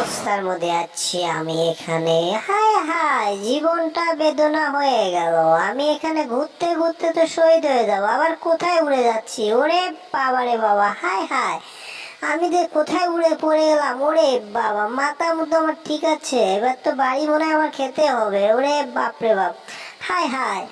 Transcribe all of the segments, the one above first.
অবস্থার মধ্যে আছি আমি এখানে। হায় হায়, জীবনটা বেদনা হয়ে গেল। আমি এখানে ঘুরতে ঘুরতে তো শহীদ হয়ে যাব। আবার কোথায় উড়ে যাচ্ছি? ওরে বাবা রে বাবা, হায় হায়। আমি যে কোথায় উড়ে পড়ে গেলাম ওরে বাবা, মাথা মতো আমার ঠিক আছে। এবার তো বাড়ি মনে হয় আমার খেতে হবে। ওরে বাপরে বাপ। হায় হায়।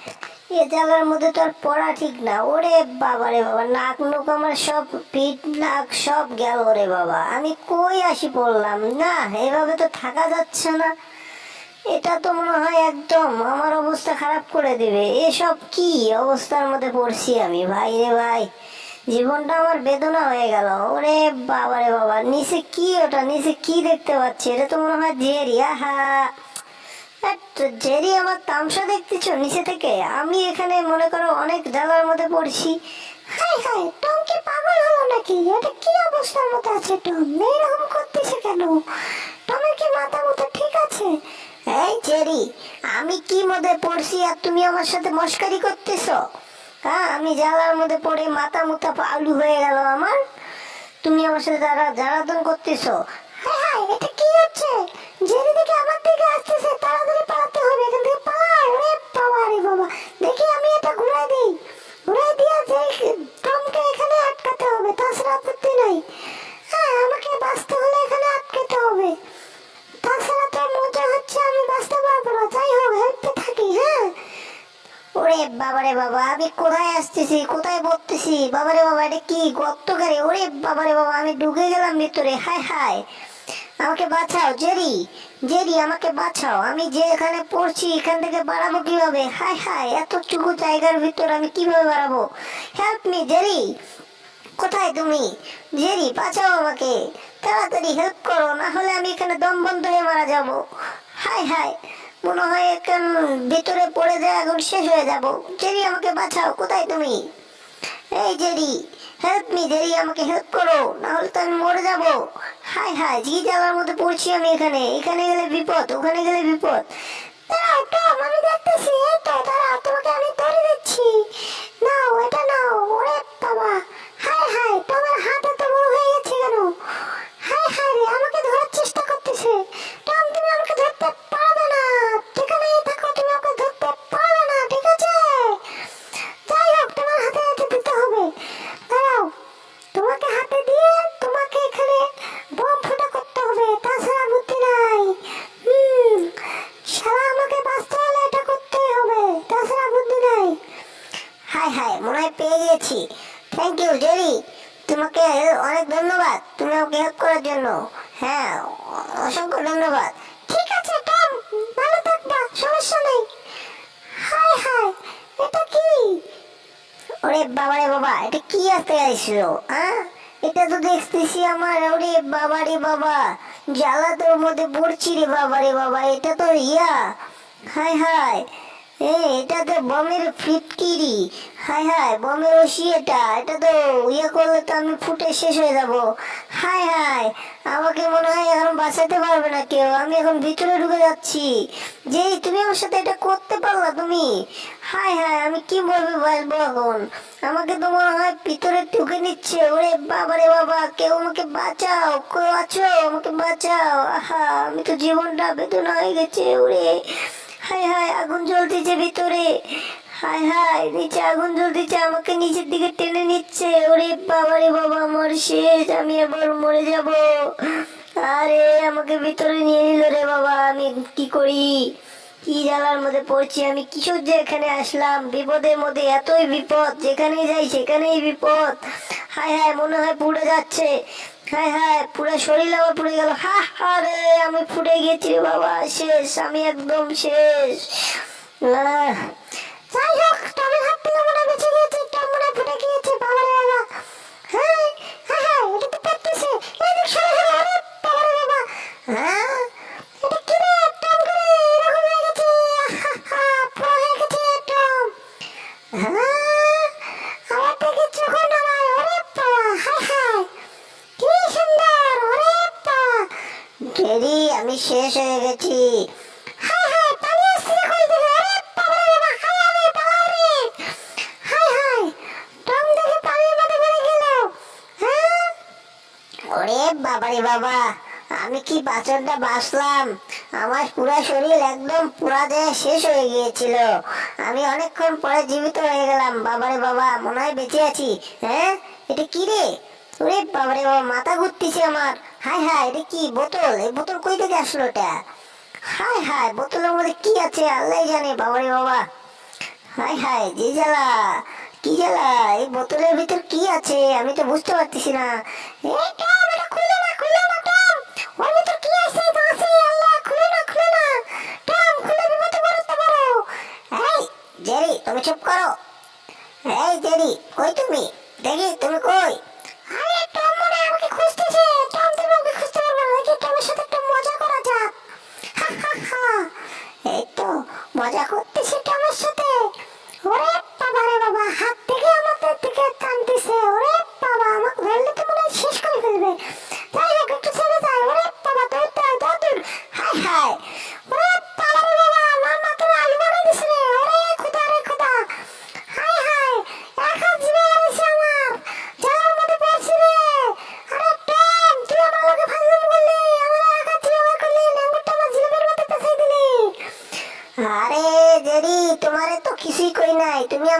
এ জায়গার মধ্যে তো আর পড়া ঠিক না। ওরে বাবা রে বাবা, নাক নুক আমার সব পিঠ, নাক সব গেল রে বাবা। আমি কই আসি পড়লাম না, এভাবে তো থাকা যাচ্ছে না। এটা তো মনে হয় একদম আমার অবস্থা খারাপ করে দিবে। এসব কি অবস্থার মধ্যে পড়ছি আমি? ভাই রে ভাই, জীবনটা আমার বেদনা হয়ে গেল। ওরে বাবা রে বাবা, নিচে কি ওটা? নিচে কি দেখতে পাচ্ছি? এটা তো মনে হয় জেরি। আহা! জেরি আমার তামসা দেখতেছো নিচে থেকে? আমি এখানে, মনে করো, অনেক মধ্যে পড়ছি। হাই হাই, টম কি পাগল হলো নাকি? এটা কি অবস্থার মধ্যে আছে টম? এরকম করতেছে কেন? টমের কি মাথা মতো ঠিক আছে? এই জেরি, আমি কি মধ্যে পড়ছি আর তুমি আমার সাথে মস্কারি করতেছো? হ্যাঁ আমি জ্বালার মধ্যে পড়ে মাথা মুথা আলু হয়ে গেল আমার। তুমি আমার সাথে জ্বালাতন করতেছো। হাই হাই, এটা কি হচ্ছে? জেরি দিকে আমার দেখি আমি এটা ঘুরাই দিই। ঘুরাই দিয়া যে টমকে এখানে আটকাতে হবে, তাছাড়া আপত্তি নাই। হ্যাঁ আমাকে বাঁচতে হলে এখানে আটকাতে হবে। তাছাড়া তো মজা হচ্ছে, আমি বাঁচতে পারব না। যাই হোক হেল্পে থাকি হ্যাঁ। ওরে বাবারে বাবা, আমি কোথায় আসতেছি? কোথায় পড়তেছি বাবারে বাবা, এটা কি গর্তকারে ওরে বাবারে বাবা, আমি ঢুকে গেলাম ভিতরে, হায় হায়। আমাকে বাঁচাও, জেরি। জেরি, আমাকে বাঁচাও। আমি যে এখানে পড়ছি, এখান থেকে বাড়াবো কীভাবে? হায় হায়, এতটুকু জায়গার ভিতর আমি কীভাবে বাড়াবো? Help me Jerry. কোথায় তুমি? জেরি, বাঁচাও আমাকে। তাড়াতাড়ি হেল্প করো, না হলে আমি এখানে দম বন্ধ হয়ে মারা যাব। হায় হায়, মনে হয় এখন ভিতরে পড়ে যায়, এখন শেষ হয়ে যাব। জেরি, আমাকে বাঁচাও। কোথায় তুমি? এই জেরি হেল্প মি জেরি, আমাকে হেল্প করো না হলে তো আমি মরে যাব। হাই হাই জি জ্বালার মধ্যে পড়ছি আমি এখানে। এখানে গেলে বিপদ, ওখানে গেলে বিপদ। দাঁড়াও তো আমি দেখতেছি। হাই হাই মনে হয় পেয়ে গেছি থ্যাংক ইউ জেরি তোমাকে অনেক ধন্যবাদ। তুমি আমাকে হেল্প করার জন্য। হ্যাঁ অসংখ্য ধন্যবাদ। ঠিক আছে টম ভালো থাকবা সমস্যা নেই। হাই হাই, এটা কি? ওরে বাবা রে বাবা, এটা কি আসতে আসছিল হ্যাঁ? এটা তো দেখতেছি আমার, ওরে বাবা রে বাবা। জ্বালা তোর মধ্যে পড়ছি রে বাবা রে বাবা, এটা তো ইয়া। High high. এ এটা তো বমের ফিটকিরি। বমের ওষি এটা। এটা তো ইয়ে করলে তো আমি ফুটে শেষ হয়ে যাব। আমাকে মনে হয় এখন বাঁচাতে পারবে না কেউ। আমি এখন ভিতরে ঢুকে যাচ্ছি। তুমি আমার সাথে এটা করতে পারলা তুমি? আমি কি এখন? আমাকে তো মনে হয় ভিতরে ঢুকে নিচ্ছে। ওরে বাবা রে বাবা, কেউ আমাকে বাঁচাও। কেউ আছো? আমাকে বাঁচাও। আহা, আমি তো জীবনটা বেদনা হয়ে গেছে, ওরে। হাই হাই আগুন জ্বলতেছে ভিতরে। হাই হাই নিচে আগুন জ্বলতেছে, আমাকে নিচের দিকে টেনে নিচ্ছে। ওরে বাবা রে বাবা, আমার শেষ, আমি এবার মরে যাব। আরে, আমাকে ভিতরে নিয়ে নিল রে বাবা, আমি কি করি? কি জ্বালার মধ্যে পড়ছি? আমি কিশোর যে এখানে আসলাম, বিপদের মধ্যে এতই বিপদ, যেখানেই যাই সেখানেই বিপদ। হায় হায়, মনে হয় পুড়ে যাচ্ছে। হায় হ্যাঁ পুরো শরীর আমার পুড়ে গেল। হা হা রে, আমি ফুটে গেছি রে বাবা, শেষ, আমি একদম শেষ। যাই গেরি আমি শেষ হয়ে গেছি। হায়? ওরে বাবা বাবা, আমি কি বাছরটা বাঁচলাম? আমার পুরা শরীর একদম পুরা দেহে শেষ হয়ে গিয়েছিল। আমি অনেকক্ষণ পরে জীবিত হয়ে গেলাম। বাবারে বাবা, মনে হয় বেঁচে আছি। হ্যাঁ? এটা কি রে? ওরে বাবারে বাবা, মাথা ঘুরতেছে আমার। হাই হাই, এটা কি বোতল? এই বোতল কই থেকে আসলো এটা? হাই হাই, বোতলের মধ্যে কি আছে? আল্লাহ জানে, বাবারে বাবা। হাই হাই, যে জ্বালা, কি জ্বালা? এই বোতলের ভিতর কি আছে? আমি তো বুঝতে পারতেছি না। তুমি চুপ করো। এই, জেরি, কই তুমি? দেখি, তুমি কই? মজা করতেছি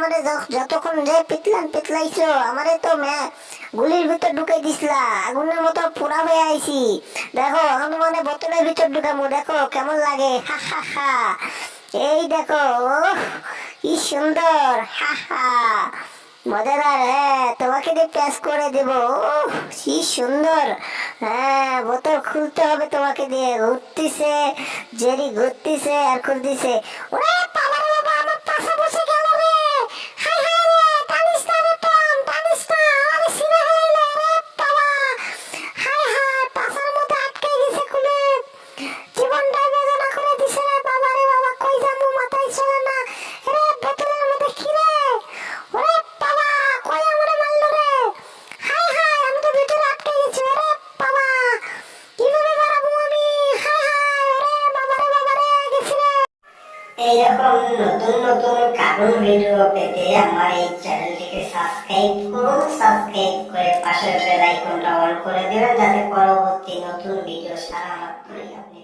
আমারে যতক্ষণ যে পিতলান পিতলাইছো, আমারে তো মে, গুলির ভিতর ঢুকাই দিছিলা, আগুনের মতো পুরা হয়ে আইছি। দেখো আমি মানে বোতলের ভিতর ঢুকামু, দেখো, কেমন লাগে এই দেখো কি সুন্দর মজাদার হ্যাঁ তোমাকে দিয়ে প্যাস করে দেব কি সুন্দর। হ্যাঁ বোতল খুলতে হবে তোমাকে দিয়ে, ঘুরতেছে, জেরি ঘুরতেছে, আর খুলতেছে। ওরে এইরকম নতুন নতুন কার্টুন ভিডিও পেতে আমার এই চ্যানেলটিকে সাবস্ক্রাইব করুন সাবস্ক্রাইব করে পাশের বেল আইকনটা অন করে দেবেন, যাতে পরবর্তী নতুন ভিডিও সারা মাত্রই আপনি